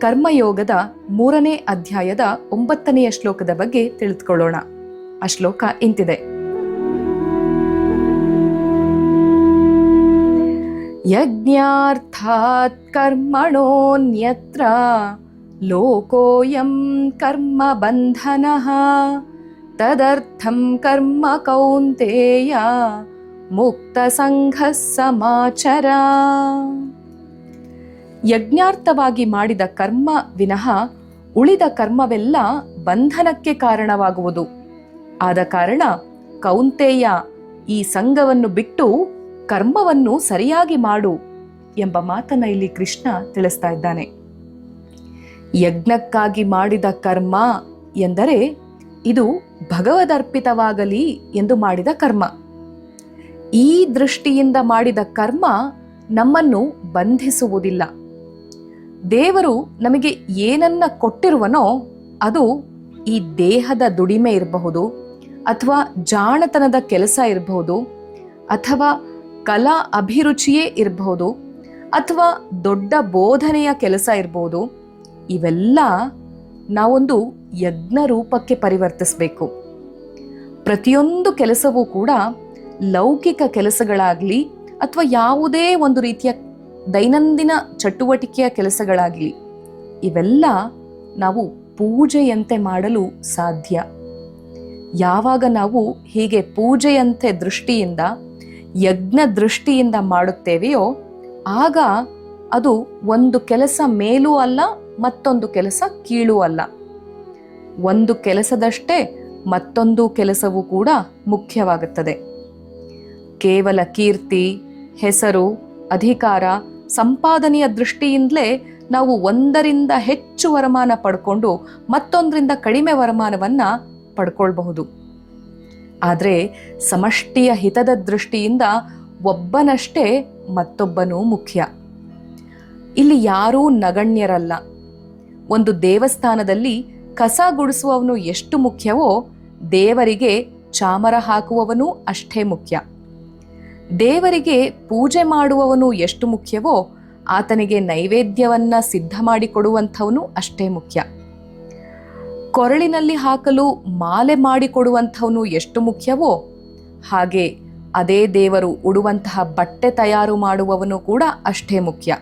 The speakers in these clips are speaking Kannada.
ಕರ್ಮಯೋಗದ ಮೂರನೇ ಅಧ್ಯಾಯದ ಒಂಬತ್ತನೆಯ ಶ್ಲೋಕದ ಬಗ್ಗೆ ತಿಳಿದುಕೊಳ್ಳೋಣ. ಆ ಶ್ಲೋಕ ಇಂತಿದೆ. ಯಜ್ಞಾರ್ಥಾತ್ ಕರ್ಮಣೋನ್ಯತ್ರ ಲೋಕೋಯಂ ಕರ್ಮ ಬಂಧನ ತದರ್ಥಂ ಕರ್ಮ ಕೌಂತೆಯ ಮುಕ್ತ ಸಂಘ ಸಮಾಚರ. ಯಜ್ಞಾರ್ಥವಾಗಿ ಮಾಡಿದ ಕರ್ಮ ವಿನಃ ಉಳಿದ ಕರ್ಮವೆಲ್ಲ ಬಂಧನಕ್ಕೆ ಕಾರಣವಾಗುವುದು. ಆದ ಕಾರಣ ಕೌಂತೆಯ ಈ ಸಂಘವನ್ನು ಬಿಟ್ಟು ಕರ್ಮವನ್ನು ಸರಿಯಾಗಿ ಮಾಡು ಎಂಬ ಮಾತನ್ನ ಇಲ್ಲಿ ಕೃಷ್ಣ ತಿಳಿಸ್ತಾ ಇದ್ದಾನೆ. ಯಜ್ಞಕ್ಕಾಗಿ ಮಾಡಿದ ಕರ್ಮ ಎಂದರೆ ಇದು ಭಗವದರ್ಪಿತವಾಗಲಿ ಎಂದು ಮಾಡಿದ ಕರ್ಮ. ಈ ದೃಷ್ಟಿಯಿಂದ ಮಾಡಿದ ಕರ್ಮ ನಮ್ಮನ್ನು ಬಂಧಿಸುವುದಿಲ್ಲ. ದೇವರು ನಮಗೆ ಏನನ್ನ ಕೊಟ್ಟಿರುವನೋ ಅದು ಈ ದೇಹದ ದುಡಿಮೆ ಇರಬಹುದು, ಅಥವಾ ಜಾಣತನದ ಕೆಲಸ ಇರಬಹುದು, ಅಥವಾ ಕಲಾ ಅಭಿರುಚಿಯೇ ಇರಬಹುದು, ಅಥವಾ ದೊಡ್ಡ ಬೋಧನೆಯ ಕೆಲಸ ಇರಬಹುದು, ಇವೆಲ್ಲ ನಾವೊಂದು ಯಜ್ಞ ರೂಪಕ್ಕೆ ಪರಿವರ್ತಿಸಬೇಕು. ಪ್ರತಿಯೊಂದು ಕೆಲಸವೂ ಕೂಡ ಲೌಕಿಕ ಕೆಲಸಗಳಾಗಲಿ ಅಥವಾ ಯಾವುದೇ ಒಂದು ರೀತಿಯ ದೈನಂದಿನ ಚಟುವಟಿಕೆಯ ಕೆಲಸಗಳಾಗಲಿ, ಇವೆಲ್ಲ ನಾವು ಪೂಜೆಯಂತೆ ಮಾಡಲು ಸಾಧ್ಯ. ಯಾವಾಗ ನಾವು ಹೀಗೆ ಪೂಜೆಯಂತೆ ದೃಷ್ಟಿಯಿಂದ, ಯಜ್ಞ ದೃಷ್ಟಿಯಿಂದ ಮಾಡುತ್ತೇವೆಯೋ, ಆಗ ಅದು ಒಂದು ಕೆಲಸ ಮೇಲೂ ಅಲ್ಲ, ಮತ್ತೊಂದು ಕೆಲಸ ಕೀಳೂ ಅಲ್ಲ. ಒಂದು ಕೆಲಸದಷ್ಟೇ ಮತ್ತೊಂದು ಕೆಲಸವೂ ಕೂಡ ಮುಖ್ಯವಾಗುತ್ತದೆ. ಕೇವಲ ಕೀರ್ತಿ, ಹೆಸರು, ಅಧಿಕಾರ ಸಂಪಾದನೆಯ ದೃಷ್ಟಿಯಿಂದಲೇ ನಾವು ಒಂದರಿಂದ ಹೆಚ್ಚು ವರಮಾನ ಪಡ್ಕೊಂಡು ಮತ್ತೊಂದರಿಂದ ಕಡಿಮೆ ವರಮಾನವನ್ನು ಪಡ್ಕೊಳ್ಬಹುದು. ಆದರೆ ಸಮಷ್ಟಿಯ ಹಿತದ ದೃಷ್ಟಿಯಿಂದ ಒಬ್ಬನಷ್ಟೇ ಮತ್ತೊಬ್ಬನು ಮುಖ್ಯ. ಇಲ್ಲಿ ಯಾರೂ ನಗಣ್ಯರಲ್ಲ. ಒಂದು ದೇವಸ್ಥಾನದಲ್ಲಿ ಕಸ ಗುಡಿಸುವವನು ಎಷ್ಟು ಮುಖ್ಯವೋ ದೇವರಿಗೆ ಚಾಮರ ಹಾಕುವವನು ಅಷ್ಟೇ ಮುಖ್ಯ. ದೇವರಿಗೆ ಪೂಜೆ ಮಾಡುವವನು ಎಷ್ಟು ಮುಖ್ಯವೋ ಆತನಿಗೆ ನೈವೇದ್ಯವನ್ನ ಸಿದ್ಧ ಮಾಡಿಕೊಡುವಂಥವನು ಅಷ್ಟೇ ಮುಖ್ಯ. ಕೊರಳಿನಲ್ಲಿ ಹಾಕಲು ಮಾಲೆ ಮಾಡಿಕೊಡುವಂಥವನು ಎಷ್ಟು ಮುಖ್ಯವೋ ಹಾಗೆ ಅದೇ ದೇವರು ಉಡುವಂತಹ ಬಟ್ಟೆ ತಯಾರು ಮಾಡುವವನು ಕೂಡ ಅಷ್ಟೇ ಮುಖ್ಯ.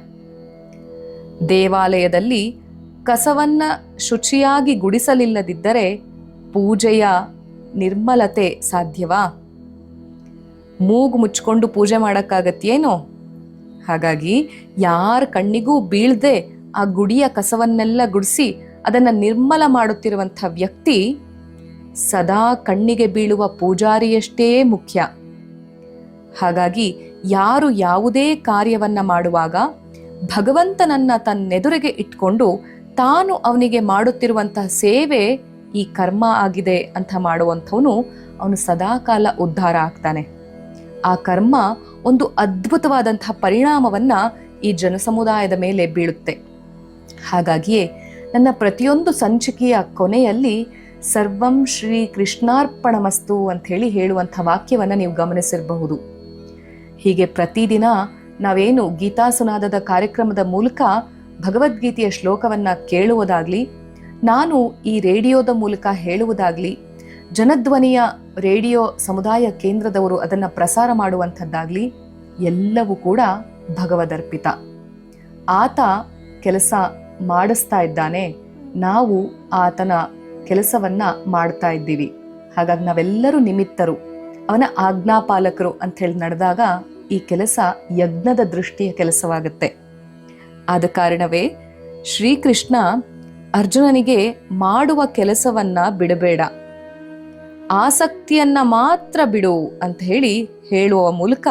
ದೇವಾಲಯದಲ್ಲಿ ಕಸವನ್ನ ಶುಚಿಯಾಗಿ ಗುಡಿಸಲಿಲ್ಲದಿದ್ದರೆ ಪೂಜೆಯ ನಿರ್ಮಲತೆ ಸಾಧ್ಯವಾ? ಮೂಗು ಮುಚ್ಕೊಂಡು ಪೂಜೆ ಮಾಡೋಕ್ಕಾಗತ್ತೇನೋ? ಹಾಗಾಗಿ ಯಾರ ಕಣ್ಣಿಗೂ ಬೀಳದೆ ಆ ಗುಡಿಯ ಕಸವನ್ನೆಲ್ಲ ಗುಡಿಸಿ ಅದನ್ನು ನಿರ್ಮಲ ಮಾಡುತ್ತಿರುವಂಥ ವ್ಯಕ್ತಿ ಸದಾ ಕಣ್ಣಿಗೆ ಬೀಳುವ ಪೂಜಾರಿಯಷ್ಟೇ ಮುಖ್ಯ. ಹಾಗಾಗಿ ಯಾರು ಯಾವುದೇ ಕಾರ್ಯವನ್ನ ಮಾಡುವಾಗ ಭಗವಂತನನ್ನ ತನ್ನೆದುರಿಗೆ ಇಟ್ಕೊಂಡು ತಾನು ಅವನಿಗೆ ಮಾಡುತ್ತಿರುವಂತಹ ಸೇವೆ ಈ ಕರ್ಮ ಆಗಿದೆ ಅಂತ ಮಾಡುವಂಥವನು ಅವನು ಸದಾಕಾಲ ಉದ್ಧಾರ ಆಗ್ತಾನೆ. ಆ ಕರ್ಮ ಒಂದು ಅದ್ಭುತವಾದಂತಹ ಪರಿಣಾಮವನ್ನ ಈ ಜನಸಮುದಾಯದ ಮೇಲೆ ಬೀಳುತ್ತೆ. ಹಾಗಾಗಿಯೇ ನನ್ನ ಪ್ರತಿಯೊಂದು ಸಂಚಿಕೆಯ ಕೊನೆಯಲ್ಲಿ ಸರ್ವಂ ಶ್ರೀ ಕೃಷ್ಣಾರ್ಪಣಮಸ್ತು ಅಂತ ಹೇಳಿ ಹೇಳುವಂಥ ವಾಕ್ಯವನ್ನು ನೀವು ಗಮನಿಸಿರಬಹುದು. ಹೀಗೆ ಪ್ರತಿದಿನ ನಾವೇನು ಗೀತಾಸುನಾದದ ಕಾರ್ಯಕ್ರಮದ ಮೂಲಕ ಭಗವದ್ಗೀತೆಯ ಶ್ಲೋಕವನ್ನ ಕೇಳುವುದಾಗ್ಲಿ, ನಾನು ಈ ರೇಡಿಯೋದ ಮೂಲಕ ಹೇಳುವುದಾಗ್ಲಿ ಜನಧ್ವನಿಯ ರೇಡಿಯೋ ಸಮುದಾಯ ಕೇಂದ್ರದವರು ಅದನ್ನು ಪ್ರಸಾರ ಮಾಡುವಂಥದ್ದಾಗಲಿ ಎಲ್ಲವೂ ಕೂಡ ಭಗವದರ್ಪಿತ. ಆತ ಕೆಲಸ ಮಾಡಿಸ್ತಾ ಇದ್ದಾನೆ. ನಾವು ಆತನ ಕೆಲಸವನ್ನ ಮಾಡ್ತಾ ಇದ್ದೀವಿ. ಹಾಗಾಗಿ ನಾವೆಲ್ಲರೂ ನಿಮಿತ್ತರು. ಅವನ ಆಜ್ಞಾಪಾಲಕರು ಅಂತ ಹೇಳಿ ನಡೆದಾಗ ಈ ಕೆಲಸ ಯಜ್ಞದ ದೃಷ್ಟಿಯ ಕೆಲಸವಾಗುತ್ತೆ. ಆದ ಕಾರಣವೇ ಶ್ರೀಕೃಷ್ಣ ಅರ್ಜುನನಿಗೆ ಮಾಡುವ ಕೆಲಸವನ್ನ ಬಿಡಬೇಡ. ಆಸಕ್ತಿಯನ್ನ ಮಾತ್ರ ಬಿಡು ಅಂತ ಹೇಳಿ ಹೇಳುವ ಮೂಲಕ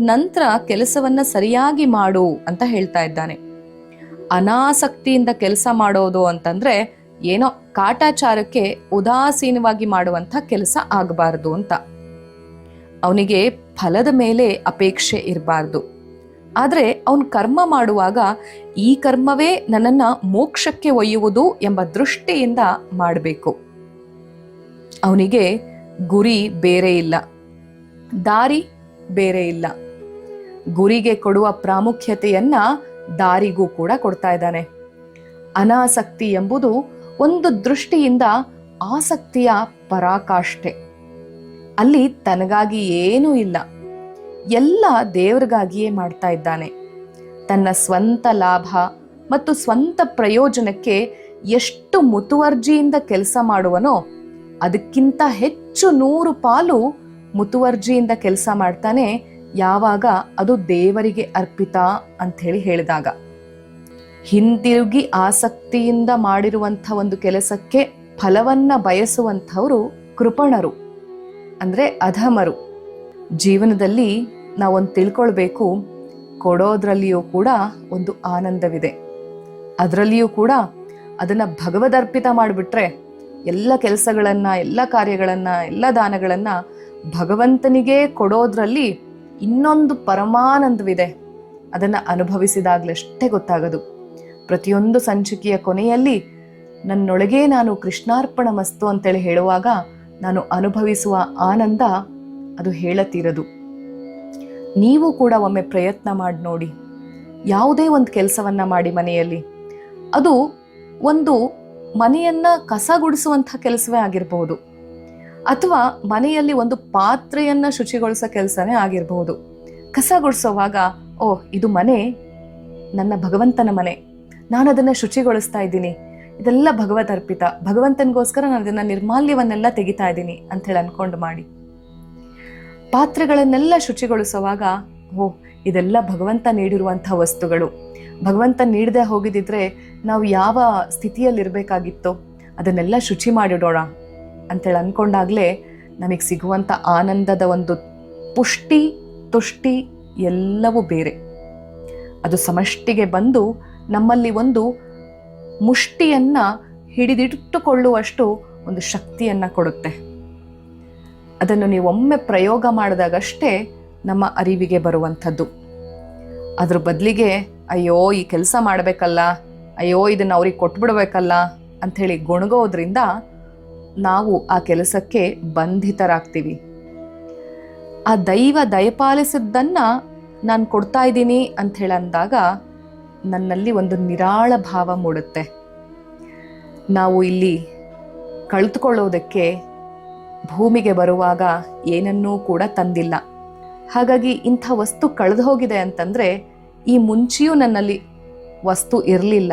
ನಂತರ ಕೆಲಸವನ್ನ ಸರಿಯಾಗಿ ಮಾಡು ಅಂತ ಹೇಳ್ತಾ ಇದ್ದಾನೆ. ಅನಾಸಕ್ತಿಯಿಂದ ಕೆಲಸ ಮಾಡೋದು ಅಂತಂದ್ರೆ ಏನೋ ಕಾಟಾಚಾರಕ್ಕೆ ಉದಾಸೀನವಾಗಿ ಮಾಡುವಂಥ ಕೆಲಸ ಆಗಬಾರದು ಅಂತ. ಅವನಿಗೆ ಫಲದ ಮೇಲೆ ಅಪೇಕ್ಷೆ ಇರಬಾರ್ದು. ಆದರೆ ಅವನು ಕರ್ಮ ಮಾಡುವಾಗ ಈ ಕರ್ಮವೇ ನನ್ನನ್ನ ಮೋಕ್ಷಕ್ಕೆ ಒಯ್ಯುವುದು ಎಂಬ ದೃಷ್ಟಿಯಿಂದ ಮಾಡಬೇಕು. ಅವನಿಗೆ ಗುರಿ ಬೇರೆ ಇಲ್ಲ, ದಾರಿ ಬೇರೆ ಇಲ್ಲ. ಗುರಿಗೆ ಕೊಡುವ ಪ್ರಾಮುಖ್ಯತೆಯನ್ನ ದಾರಿಗೂ ಕೂಡ ಕೊಡ್ತಾ ಇದ್ದಾನೆ. ಅನಾಸಕ್ತಿ ಎಂಬುದು ಒಂದು ದೃಷ್ಟಿಯಿಂದ ಆಸಕ್ತಿಯ ಪರಾಕಾಷ್ಠೆ. ಅಲ್ಲಿ ತನಗಾಗಿ ಏನೂ ಇಲ್ಲ. ಎಲ್ಲ ದೇವರಿಗಾಗಿಯೇ ಮಾಡ್ತಾ ಇದ್ದಾನೆ. ತನ್ನ ಸ್ವಂತ ಲಾಭ ಮತ್ತು ಸ್ವಂತ ಪ್ರಯೋಜನಕ್ಕೆ ಎಷ್ಟು ಮುತುವರ್ಜಿಯಿಂದ ಕೆಲಸ ಮಾಡುವನೋ ಅದಕ್ಕಿಂತ ಹೆಚ್ಚು ನೂರು ಪಾಲು ಮುತುವರ್ಜಿಯಿಂದ ಕೆಲಸ ಮಾಡ್ತಾನೆ. ಯಾವಾಗ? ಅದು ದೇವರಿಗೆ ಅರ್ಪಿತ ಅಂತ ಹೇಳಿ ಹೇಳಿದಾಗ. ಹಿಂದಿರುಗಿ ಆಸಕ್ತಿಯಿಂದ ಮಾಡಿರುವಂಥ ಒಂದು ಕೆಲಸಕ್ಕೆ ಫಲವನ್ನ ಬಯಸುವಂಥವರು ಕೃಪಣರು, ಅಂದರೆ ಅಧಮರು. ಜೀವನದಲ್ಲಿ ನಾವೊಂದು ತಿಳ್ಕೊಳ್ಬೇಕು, ಕೊಡೋದ್ರಲ್ಲಿಯೂ ಕೂಡ ಒಂದು ಆನಂದವಿದೆ. ಅದರಲ್ಲಿಯೂ ಕೂಡ ಅದನ್ನು ಭಗವದರ್ಪಿತ ಮಾಡಿಬಿಟ್ರೆ ಎಲ್ಲ ಕೆಲಸಗಳನ್ನ, ಎಲ್ಲ ಕಾರ್ಯಗಳನ್ನ, ಎಲ್ಲ ದಾನಗಳನ್ನ ಭಗವಂತನಿಗೆ ಕೊಡೋದ್ರಲ್ಲಿ ಇನ್ನೊಂದು ಪರಮಾನಂದವಿದೆ. ಅದನ್ನ ಅನುಭವಿಸಿದಾಗ್ಲಷ್ಟೇ ಗೊತ್ತಾಗದು. ಪ್ರತಿಯೊಂದು ಸಂಚಿಕೆಯ ಕೊನೆಯಲ್ಲಿ ನನ್ನೊಳಗೆ ನಾನು ಕೃಷ್ಣಾರ್ಪಣ ಮಸ್ತು ಅಂತೇಳಿ ಹೇಳುವಾಗ ನಾನು ಅನುಭವಿಸುವ ಆನಂದ ಅದು ಹೇಳತೀರದು. ನೀವು ಕೂಡ ಒಮ್ಮೆ ಪ್ರಯತ್ನ ಮಾಡಿ ನೋಡಿ. ಯಾವುದೇ ಒಂದು ಕೆಲಸವನ್ನ ಮಾಡಿ ಮನೆಯಲ್ಲಿ. ಅದು ಒಂದು ಮನೆಯನ್ನ ಕಸ ಗುಡಿಸುವಂಥ ಕೆಲಸವೇ ಆಗಿರಬಹುದು ಅಥವಾ ಮನೆಯಲ್ಲಿ ಒಂದು ಪಾತ್ರೆಯನ್ನ ಶುಚಿಗೊಳಿಸೋ ಕೆಲಸನೇ ಆಗಿರಬಹುದು ಕಸ ಗುಡಿಸೋವಾಗ, ಓ, ಇದು ಮನೆ, ನನ್ನ ಭಗವಂತನ ಮನೆ ನಾನು ಅದನ್ನ ಶುಚಿಗೊಳಿಸ್ತಾ ಇದ್ದೀನಿ. ಇದೆಲ್ಲ ಭಗವದ್ ಅರ್ಪಿತ ಭಗವಂತನಿಗೋಸ್ಕರ ನಾನು ಅದನ್ನ ನಿರ್ಮಾಲ್ಯವನ್ನೆಲ್ಲ ತೆಗಿತಾ ಇದ್ದೀನಿ ಅಂತ ಹೇಳಿ ಅನ್ಕೊಂಡು ಮಾಡಿ. ಪಾತ್ರೆಗಳನ್ನೆಲ್ಲ ಶುಚಿಗೊಳಿಸುವಾಗ ಓ, ಇದೆಲ್ಲ ಭಗವಂತ ನೀಡಿರುವಂಥ ವಸ್ತುಗಳು. ಭಗವಂತ ನೀಡದೆ ಹೋಗಿದ್ದಿದ್ರೆ ನಾವು ಯಾವ ಸ್ಥಿತಿಯಲ್ಲಿರಬೇಕಾಗಿತ್ತೋ, ಅದನ್ನೆಲ್ಲ ಶುಚಿ ಮಾಡಿಡೋಣ ಅಂತೇಳಿ ಅಂದ್ಕೊಂಡಾಗಲೇ ನಮಗೆ ಸಿಗುವಂಥ ಆನಂದದ ಒಂದು ಪುಷ್ಟಿ, ತುಷ್ಟಿ ಎಲ್ಲವೂ ಬೇರೆ. ಅದು ಸಮಷ್ಟಿಗೆ ಬಂದು ನಮ್ಮಲ್ಲಿ ಒಂದು ಮುಷ್ಟಿಯನ್ನು ಹಿಡಿದಿಟ್ಟುಕೊಳ್ಳುವಷ್ಟು ಒಂದು ಶಕ್ತಿಯನ್ನು ಕೊಡುತ್ತೆ. ಅದನ್ನು ನೀವೊಮ್ಮೆ ಪ್ರಯೋಗ ಮಾಡಿದಾಗಷ್ಟೇ ನಮ್ಮ ಅರಿವಿಗೆ ಬರುವಂಥದ್ದು. ಅದ್ರ ಬದಲಿಗೆ, ಅಯ್ಯೋ, ಈ ಕೆಲಸ ಮಾಡಬೇಕಲ್ಲ, ಅಯ್ಯೋ, ಇದನ್ನು ಅವ್ರಿಗೆ ಕೊಟ್ಬಿಡ್ಬೇಕಲ್ಲ ಅಂಥೇಳಿ ಗೊಣಗೋದ್ರಿಂದ ನಾವು ಆ ಕೆಲಸಕ್ಕೆ ಬಂಧಿತರಾಗ್ತೀವಿ. ಆ ದೈವ ದಯಪಾಲಿಸಿದ್ದನ್ನು ನಾನು ಕೊಡ್ತಾ ಇದ್ದೀನಿ ಅಂದಾಗ ನನ್ನಲ್ಲಿ ಒಂದು ನಿರಾಳ ಭಾವ ಮೂಡುತ್ತೆ. ನಾವು ಇಲ್ಲಿ ಕಳೆದುಕೊಳ್ಳೋದಕ್ಕೆ ಭೂಮಿಗೆ ಬರುವಾಗ ಏನನ್ನೂ ಕೂಡ ತಂದಿಲ್ಲ. ಹಾಗಾಗಿ ಇಂಥ ವಸ್ತು ಕಳೆದು ಹೋಗಿದೆ ಅಂತಂದರೆ ಈ ಮುಂಚೆಯೂ ನನ್ನಲ್ಲಿ ವಸ್ತು ಇರಲಿಲ್ಲ.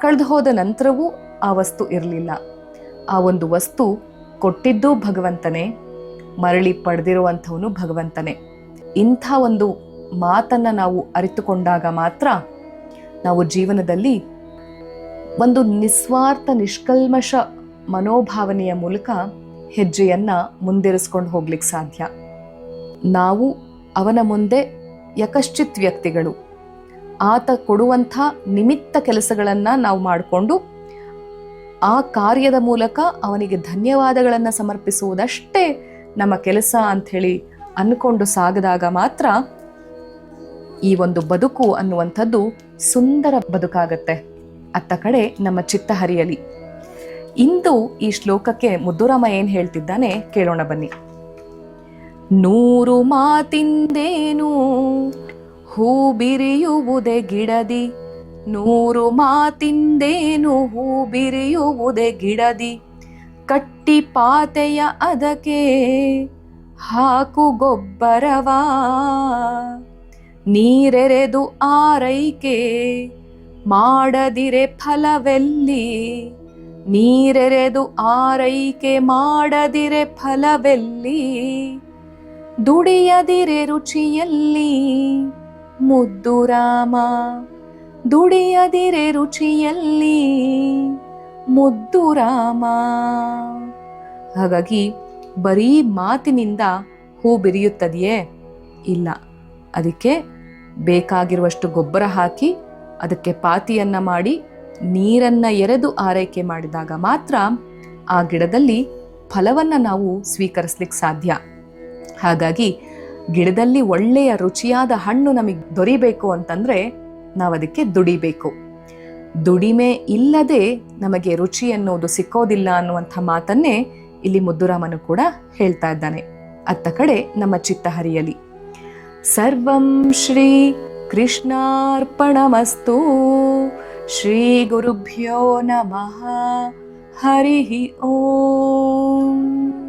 ಕಳೆದು ಹೋದ ನಂತರವೂ ಆ ವಸ್ತು ಇರಲಿಲ್ಲ. ಆ ಒಂದು ವಸ್ತು ಕೊಟ್ಟಿದ್ದು ಭಗವಂತನೇ, ಮರಳಿ ಪಡೆದಿರುವಂಥವನು ಭಗವಂತನೇ. ಇಂಥ ಒಂದು ಮಾತನ್ನು ನಾವು ಅರಿತುಕೊಂಡಾಗ ಮಾತ್ರ ನಾವು ಜೀವನದಲ್ಲಿ ಒಂದು ನಿಸ್ವಾರ್ಥ ನಿಷ್ಕಲ್ಮಶ ಮನೋಭಾವನೆಯ ಮೂಲಕ ಹೆಜ್ಜೆಯನ್ನು ಮುಂದಿರಿಸ್ಕೊಂಡು ಹೋಗ್ಲಿಕ್ಕೆ ಸಾಧ್ಯ. ನಾವು ಅವನ ಮುಂದೆ ಯಕಶ್ಚಿತ್ ವ್ಯಕ್ತಿಗಳು. ಆತ ಕೊಡುವಂಥ ನಿಮಿತ್ತ ಕೆಲಸಗಳನ್ನು ನಾವು ಮಾಡಿಕೊಂಡು ಆ ಕಾರ್ಯದ ಮೂಲಕ ಅವನಿಗೆ ಧನ್ಯವಾದಗಳನ್ನು ಸಮರ್ಪಿಸುವುದಷ್ಟೇ ನಮ್ಮ ಕೆಲಸ ಅಂಥೇಳಿ ಅನ್ಕೊಂಡು ಸಾಗದಾಗ ಮಾತ್ರ ಈ ಒಂದು ಬದುಕು ಅನ್ನುವಂಥದ್ದು ಸುಂದರ ಬದುಕಾಗತ್ತೆ ಅತ್ತ ಕಡೆ ನಮ್ಮ ಚಿತ್ತ ಹರಿಯಲಿ ಇಂದು ಈ ಶ್ಲೋಕಕ್ಕೆ ಮುದ್ದುರಾಮ ಏನು ಹೇಳ್ತಿದ್ದಾನೆ ಕೇಳೋಣ ಬನ್ನಿ. ನೂರು ಮಾತಿಂದೇನು? ಹೂ ಬಿರಿಯುವುದೇ ಗಿಡದಿ. ನೂರು ಮಾತಿಂದೇನು? ಹೂ ಬಿರಿಯುವುದೇ ಗಿಡದಿ. ಕಟ್ಟಿ ಪಾತೆಯ ಅದಕ್ಕೆ ಹಾಕು ಗೊಬ್ಬರವಾ? ನೀರೆರೆದು ಆರೈಕೆ ಮಾಡದಿರೆ ಫಲವೆಲ್ಲಿ? ನೀರೆರೆದು ಆರೈಕೆ ಮಾಡದಿರೆ ಫಲವೆಲ್ಲಿ? ದುಡಿಯದಿರೆ ರುಚಿಯಲ್ಲಿ ಮುದ್ದು ರಾಮ. ದುಡಿಯದಿರೆ ರುಚಿಯಲ್ಲಿ ಮುದ್ದು ರಾಮ. ಹಾಗಾಗಿ ಬರೀ ಮಾತಿನಿಂದ ಹೂ ಬಿರಿಯುತ್ತದೆಯೇ? ಇಲ್ಲ. ಅದಕ್ಕೆ ಬೇಕಾಗಿರುವಷ್ಟು ಗೊಬ್ಬರ ಹಾಕಿ ಅದಕ್ಕೆ ಪಾತಿಯನ್ನ ಮಾಡಿ ನೀರನ್ನ ಎರೆದು ಆರೈಕೆ ಮಾಡಿದಾಗ ಮಾತ್ರ ಆ ಗಿಡದಲ್ಲಿ ಫಲವನ್ನ ನಾವು ಸ್ವೀಕರಿಸ್ಲಿಕ್ಕೆ ಸಾಧ್ಯ. ಹಾಗಾಗಿ ಗಿಡದಲ್ಲಿ ಒಳ್ಳೆಯ ರುಚಿಯಾದ ಹಣ್ಣು ನಮಗೆ ದೊರಿಬೇಕು ಅಂತಂದ್ರೆ ನಾವು ಅದಕ್ಕೆ ದುಡಿಬೇಕು. ದುಡಿಮೆ ಇಲ್ಲದೆ ನಮಗೆ ರುಚಿ ಅನ್ನೋದು ಸಿಕ್ಕೋದಿಲ್ಲ ಅನ್ನುವಂಥ ಮಾತನ್ನೇ ಇಲ್ಲಿ ಮುದ್ದುರಾಮನು ಕೂಡ ಹೇಳ್ತಾ ಇದ್ದಾನೆ. ಅತ್ತ ಕಡೆ ನಮ್ಮ ಚಿತ್ತ ಹರಿಯಲಿ ಸರ್ವಂ ಶ್ರೀ ಕೃಷ್ಣಾರ್ಪಣಮಸ್ತು, ಶ್ರೀ ಗುರುಭ್ಯೋ ನಮಃ, ಹರಿ ಓಂ.